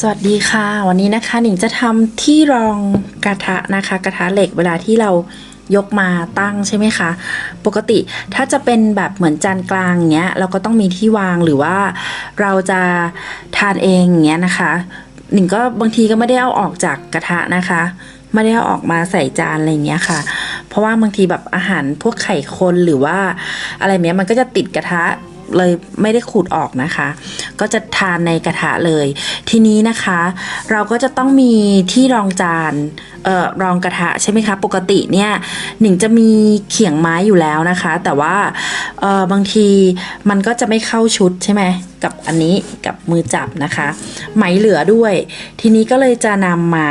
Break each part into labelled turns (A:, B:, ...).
A: สวัสดีค่ะ วันนี้นะคะหนิงจะทำที่รองกระทะนะคะ กระทะเหล็กเวลาที่เรายกมาตั้งใช่ไหมคะ ปกติถ้าจะเป็นแบบเหมือนจานกลางเงี้ย เราก็ต้องมีที่วางหรือว่าเราจะทานเองเงี้ยนะคะ หนิงก็บางทีก็ไม่ได้เอาออกจากกระทะนะคะ ไม่ได้เอาออกมาใส่จานอะไรเงี้ยค่ะ เพราะว่าบางทีแบบอาหารพวกไข่คนหรือว่าอะไรเนี้ยมันก็จะติดกระทะ เลยไม่ได้ขูดออกนะคะ ก็จะทานในกระทะเลย ทีนี้นะคะ เราก็จะต้องมีที่รองจานเอ่อรองกระทะใช่ไหมคะ ปกติเนี่ยหนิงจะมีเขียงไม้อยู่แล้วนะคะ แต่ว่าเอ่อบางทีมันก็จะไม่เข้าชุดใช่ไหมกับอันนี้กับมือจับนะคะ ไหมเหลือด้วย ทีนี้ก็เลยจะนำมา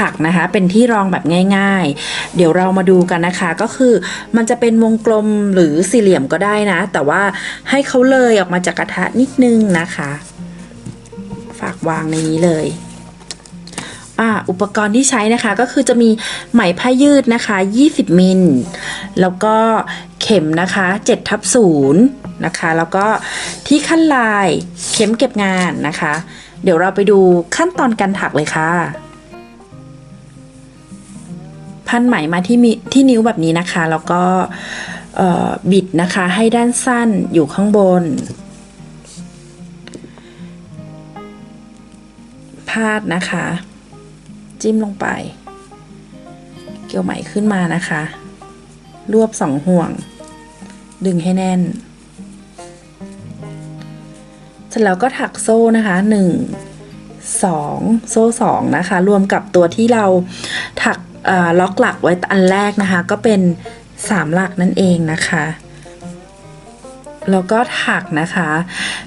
A: ถักนะคะ เป็นที่รองแบบง่าย ๆ เดี๋ยวเรามาดูกันนะคะ ก็คือมันจะเป็นวงกลมหรือสี่เหลี่ยมก็ได้นะ แต่ว่าให้เขาเลยออกมาจากกระทะนิดนึงนะคะ ฝากวางในนี้เลยอ,อุปกรณ์ที่ใช้นะคะก็คือจะมีไหมผ้ายืดนะคะ 20 มิล แล้วก็เข็มนะคะ7ทับ0นะคะ แล้วก็ที่ขั้นลายเข็มเก็บงานนะคะ เดี๋ยวเราไปดูขั้นตอนการถักเลยค่ะ พันไหมมาที่มีที่นิ้วแบบนี้นะคะ แล้วก็บิดนะคะให้ด้านสั้นอยู่ข้างบน พาดนะคะ จิ้มลงไป เกี่ยวไหมขึ้นมานะคะ รวบสองห่วง ดึงให้แน่น เสร็จแล้วก็ถักโซ่นะคะหนึ่งสองโซ่สองนะคะ รวมกับตัวที่เราถัก ล็อกหลักไว้อันแรกนะคะ ก็เป็นสามหลักนั่นเองนะคะ แล้วก็ถักนะคะ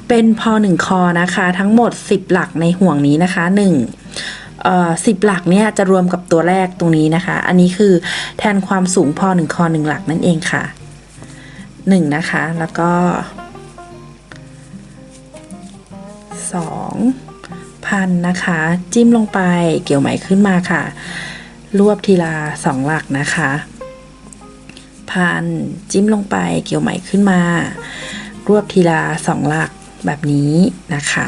A: เป็นพอหนึ่งคอนะคะ ทั้งหมด 10 หลักในห่วงนี้นะคะ1เอ่อสิบหลักเนี่ยจะรวมกับตัวแรกตรงนี้นะคะ อันนี้คือแทนความสูงพอหนึ่งคอหนึ่งหลักนั่นเองค่ะหนึ่งนะคะ แล้วก็สองพันนะคะ จิ้มลงไปเกี่ยวไหมขึ้นมาค่ะ รวบทีละสองหลักนะคะพันจิ้มลงไปเกี่ยวไหมขึ้นมา รวบทีละสองหลักแบบนี้นะคะ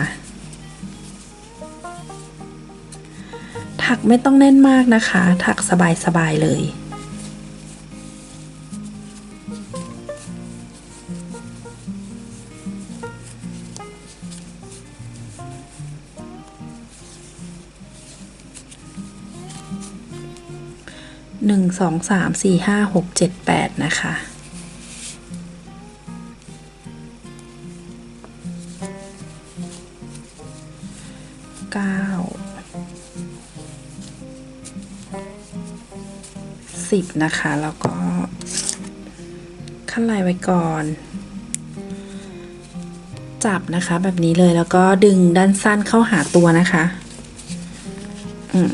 A: ถักไม่ต้องแน่นมากนะคะ ถักสบายๆเลย หนึ่งสองสามสี่ห้าหกเจ็ดแปดนะคะ เก้า สิบนะคะ แล้วก็ขั้นลายไว้ก่อน จับนะคะแบบนี้เลยแล้วก็ดึงด้านสั้นเข้าหาตัวนะคะ อืม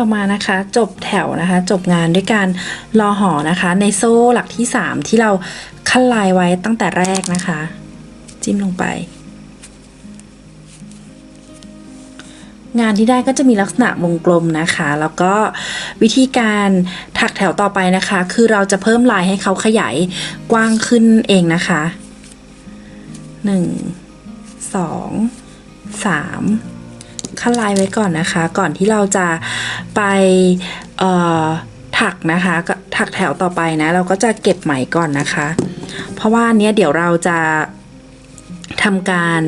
A: ต่อมานะคะ จบแถวนะคะ จบงานด้วยการรอห่อนะคะ ในโซ่หลักที่ 3 ที่เราขั้นลายไว้ตั้งแต่แรกนะคะ จิ้มลงไป งานที่ได้ก็จะมีลักษณะวงกลมนะคะ แล้วก็วิธีการถักแถวต่อไปนะคะ คือเราจะเพิ่มลายให้เขาขยายกว้างขึ้นเองนะคะ 1 2 3 ขั้นลายไว้ก่อนนะคะ ก่อนที่เราจะไปถักนะคะถักแถวต่อไปนะ เราก็จะเก็บไหมก่อนนะคะ เพราะว่าเนี้ยเดี๋ยวเราจะทำการ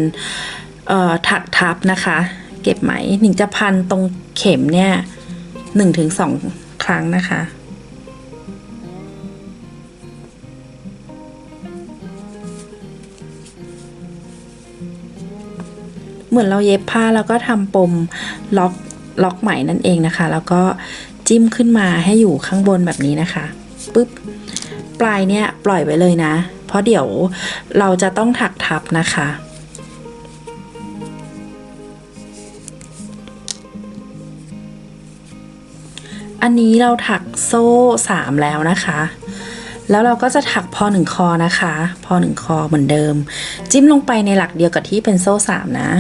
A: ถักทับนะคะ เก็บไหมหนึ่งจะพันตรงเข็มเนี่ย1-2ครั้งนะคะ เหมือนเราเย็บผ้าแล้วก็ทำปมล็อกล็อกไหมนั่นเองนะคะ แล้วก็จิ้มขึ้นมาให้อยู่ข้างบนแบบนี้นะคะปุ๊บปลายเนี่ยปล่อยไว้เลยนะ เพราะเดี๋ยวเราจะต้องถักทับนะคะอันนี้เราถักโซ่สามแล้วนะคะ แล้วเราก็จะถักพอหนึ่งคอนะคะ พอหนึ่งคอเหมือนเดิม จิ้มลงไปในหลักเดียวกับที่เป็นโซ่สามนะ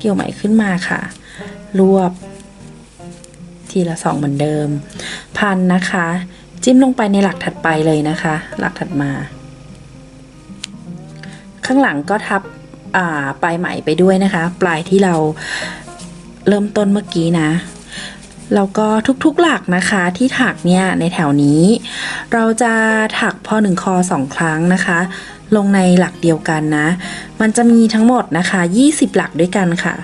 A: เกี่ยวไหมขึ้นมาค่ะ รวบ ทีละสองเหมือนเดิม พันนะคะ จิ้มลงไปในหลักถัดไปเลยนะคะ หลักถัดมา ข้างหลังก็ทับปลายไหมไปด้วยนะคะ ปลายที่เราเริ่มต้นเมื่อกี้นะแล้วก็ทุกๆหลักนะคะที่ถักเนี่ยในแถวนี้ เราจะถักพอหนึ่งคอสองครั้งนะคะ ลงในหลักเดียวกันนะ มันจะมีทั้งหมดนะคะ 20 หลักด้วยกันค่ะ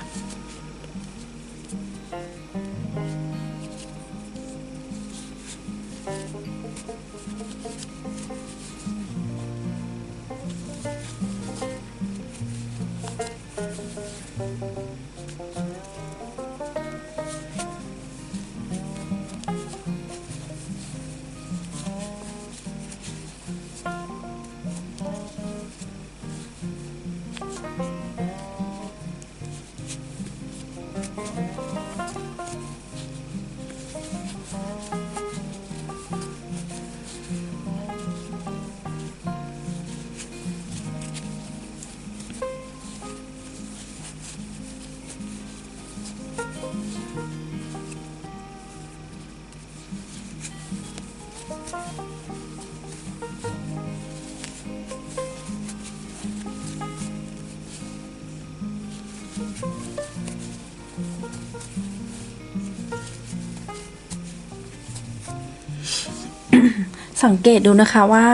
A: สังเกตดูนะคะว่า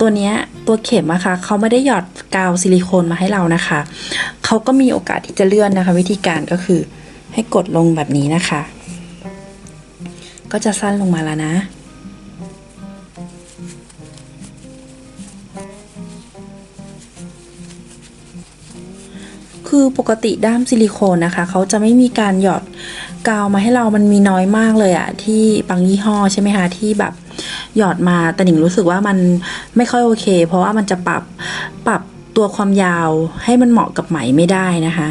A: ตัวเนี้ยตัวเข็มอะค่ะเขาไม่ได้หยอดกาวซิลิโคนมาให้เรานะคะเขาก็มีโอกาสที่จะเลื่อนนะคะ วิธีการก็คือให้กดลงแบบนี้นะคะ ก็จะสั้นลงมาแล้วนะ คือปกติด้ามซิลิโคนนะคะ เขาจะไม่มีการหยอดกาวมาให้เรามันมีน้อยมากเลยอะที่บางยี่ห้อใช่ไหมคะที่แบบหยอดมาแต่หนิงรู้สึกว่ามันไม่ค่อยโอเค เพราะว่ามันจะปรับปรับตัวความยาวให้มันเหมาะกับไหมไม่ได้นะคะ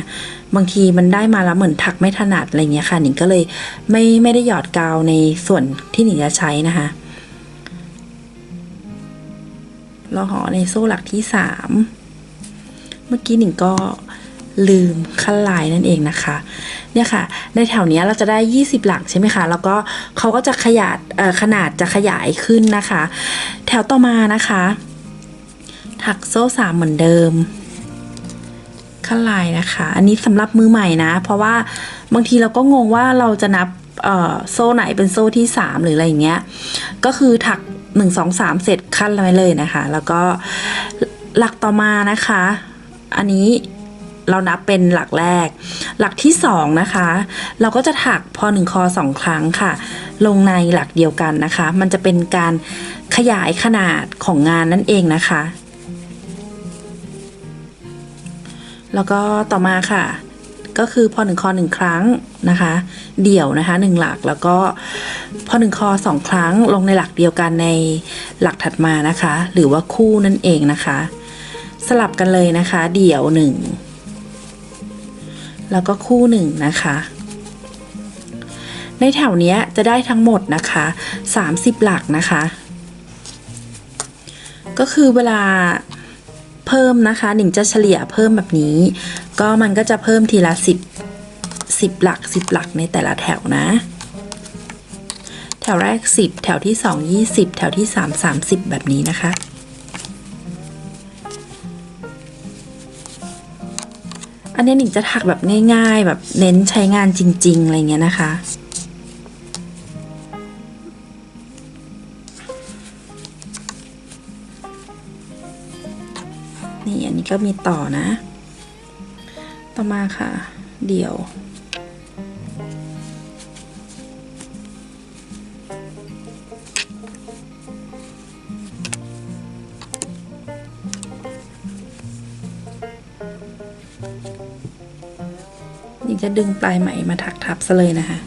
A: บางทีมันได้มาแล้วเหมือนถักไม่ถนัดอะไรเงี้ยค่ะหนิงก็เลยไม่ไม่ได้หยอดกาวในส่วนที่หนิงจะใช้นะคะ เราห่อในโซ่หลักที่สามเมื่อกี้หนิงก็ลืมขั้นลายนั่นเองนะคะ เนี่ยค่ะ ในแถวเนี้ยเราจะได้ 20 หลักใช่ไหมคะ แล้วก็เขาก็จะขยายขนาดจะขยายขึ้นนะคะ แถวต่อมานะคะ ถักโซ่สามเหมือนเดิมขั้นลายนะคะ อันนี้สำหรับมือใหม่นะ เพราะว่าบางทีเราก็งงว่าเราจะนับโซ่ไหนเป็นโซ่ที่ 3 หรืออะไรอย่างเงี้ย ก็คือถัก 1 2 3 เสร็จขั้นไว้เลยนะคะ แล้วก็หลักต่อมานะคะ อันนี้เรานับเป็นหลักแรก หลักที่สองนะคะ เราก็จะถักพอหนึ่งคอสองครั้งค่ะ ลงในหลักเดียวกันนะคะ มันจะเป็นการขยายขนาดของงานนั่นเองนะคะ แล้วก็ต่อมาค่ะ ก็คือพอหนึ่งคอหนึ่งครั้งนะคะ เดี่ยวนะคะหนึ่งหลักแล้วก็พอหนึ่งคอสองครั้งลงในหลักเดียวกันในหลักถัดมานะคะ หรือว่าคู่นั่นเองนะคะ สลับกันเลยนะคะ เดี่ยวหนึ่งแล้วก็คู่หนึ่งนะคะในแถวเนี้ยจะได้ทั้งหมดนะคะ 30 หลักนะคะ ก็คือเวลา เพิ่มนะคะหนิงจะเฉลี่ยเพิ่มแบบนี้ ก็มันก็จะเพิ่มทีละ 10 10 หลัก 10 หลักในแต่ละแถวนะ แถวแรก 10 แถวที่ 2 20 แถวที่ 3 30 แบบนี้นะคะอันนี้หนิงจะถักแบบง่ายๆ แบบเน้นใช้งานจริง ๆ อะไรเงี้ยนะคะ ก็มีต่อนะ ต่อมาค่ะ เดี่ยว นี่จะดึงปลายไหมมาถักทับซะเลยนะคะ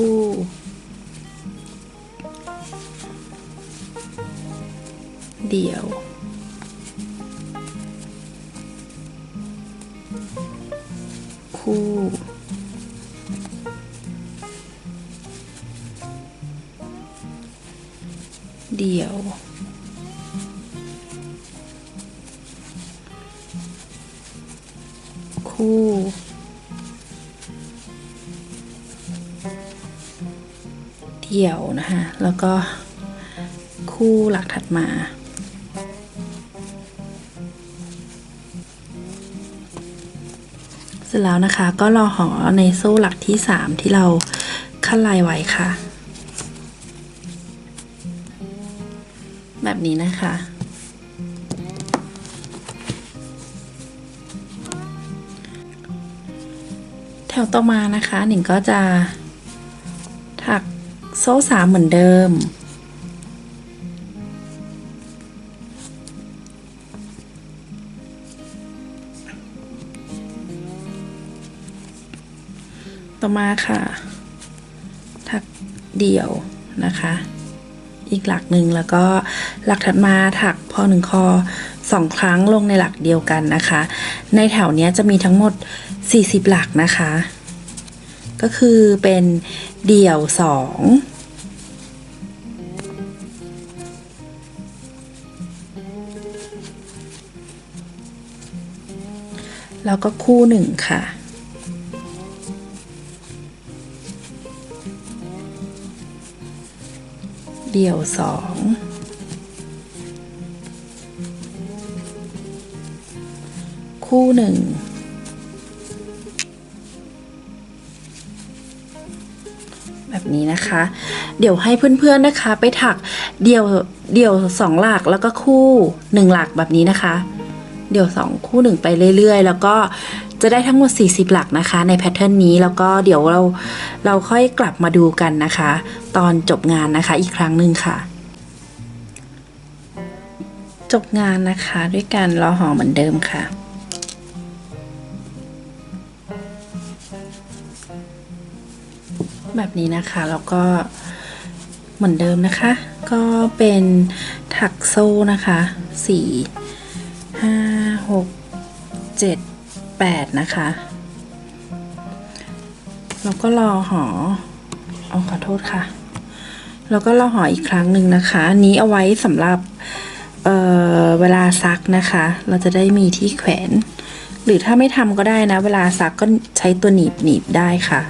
A: คู่ เดี่ยว คู่ เดี่ยว คู่ เดี่ยวนะคะแล้วก็คู่หลักถัดมาเสร็จแล้วนะคะก็รอหอในโซ่หลักที่ 3 ที่เราขั้นลายไว้ค่ะ แบบนี้นะคะ แถวต่อมานะคะหนิงก็จะ โซ่สามเหมือนเดิม ต่อมาค่ะ ทักเดี่ยวนะคะ อีกหลักหนึ่งแล้วก็หลักถัดมาถักพอหนึ่งคอสองครั้งลงในหลักเดียวกันนะคะ ในแถวนี้จะมีทั้งหมด 40 หลักนะคะ ก็คือเป็นเดี่ยวสอง แล้วก็คู่หนึ่งค่ะ เดี่ยวสองคู่หนึ่ง แบบนี้นะคะ เดี๋ยวให้เพื่อนๆนะคะ ไปถักเดี่ยวเดี่ยวสองหลักแล้วก็คู่หนึ่งหลักแบบนี้นะคะ เดี่ยวสองคู่หนึ่งไปเรื่อย ๆ แล้วก็จะได้ทั้งหมด 40 หลักนะคะ ในแพทเทิร์นนี้แล้วก็เดี๋ยวเราเราค่อยกลับมาดูกันนะคะ ตอนจบงานนะคะอีกครั้งหนึ่งค่ะ จบงานนะคะด้วยการรอห่อเหมือนเดิมค่ะแบบนี้นะคะแล้วก็เหมือนเดิมนะคะ ก็เป็นถักโซ่นะคะสี ห้าหกเจ็ดแปดนะคะ แล้วก็รอหอเอาขอโทษค่ะ แล้วก็รอหออีกครั้งหนึ่งนะคะอันนี้เอาไว้สำหรับเเวลาซักนะคะ เราจะได้มีที่แขวน หรือถ้าไม่ทำก็ได้นะ เวลาซักก็ใช้ตัวหนีบหนีบได้ค่ะ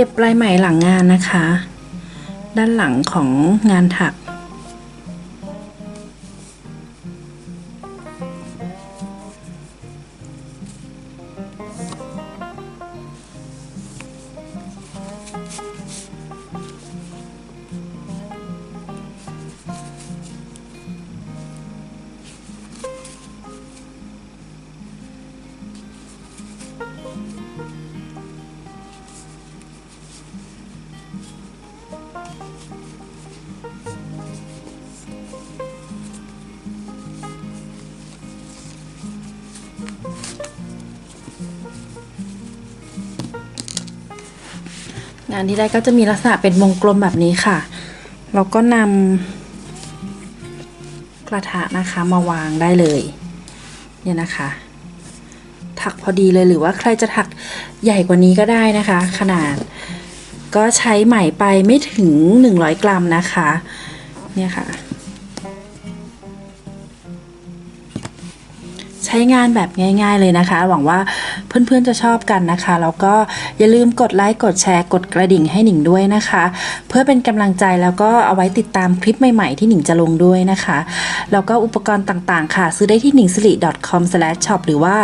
A: เก็บลายไหมหลังงานนะคะ ด้านหลังของงานถักานที่ได้ก็จะมีลักษณะเป็นวงกลมแบบนี้ค่ะ เราก็นำกระทะนะคะมาวางได้เลย เนี่ยนะคะ ถักพอดีเลยหรือว่าใครจะถักใหญ่กว่านี้ก็ได้นะคะ ขนาดก็ใช้ไหมไปไม่ถึง 100 กรัมนะคะ เนี่ยค่ะ ใช้งานแบบง่าย ๆเลยนะคะ หวังว่าเพื่อนๆจะชอบกันนะคะ แล้วก็อย่าลืมกดไลค์ กดแชร์ กดกระดิ่งให้หนิงด้วยนะคะ เพื่อเป็นกำลังใจแล้วก็เอาไว้ติดตามคลิปใหม่ๆ ที่หนิงจะลงด้วยนะคะ แล้วก็อุปกรณ์ต่างๆ ค่ะ ซื้อได้ที่หนิงสิริ c o m s h o p หรือว่า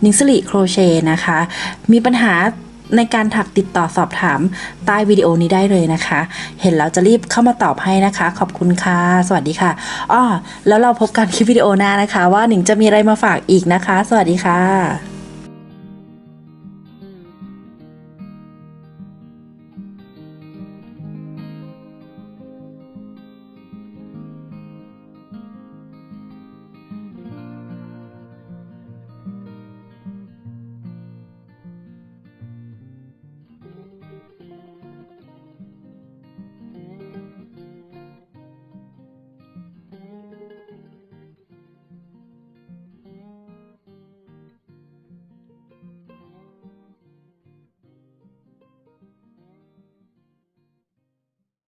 A: หนิงสิริโครเช่นะคะ มีปัญหา ในการถักติดต่อสอบถามใต้วิดีโอนี้ได้เลยนะคะ เห็นแล้วจะรีบเข้ามาตอบให้นะคะ ขอบคุณค่ะ สวัสดีค่ะอ้อแล้วเราพบกันคลิปวิดีโอหน้านะคะ ว่าหนิงจะมีอะไรมาฝากอีกนะคะ สวัสดีค่ะ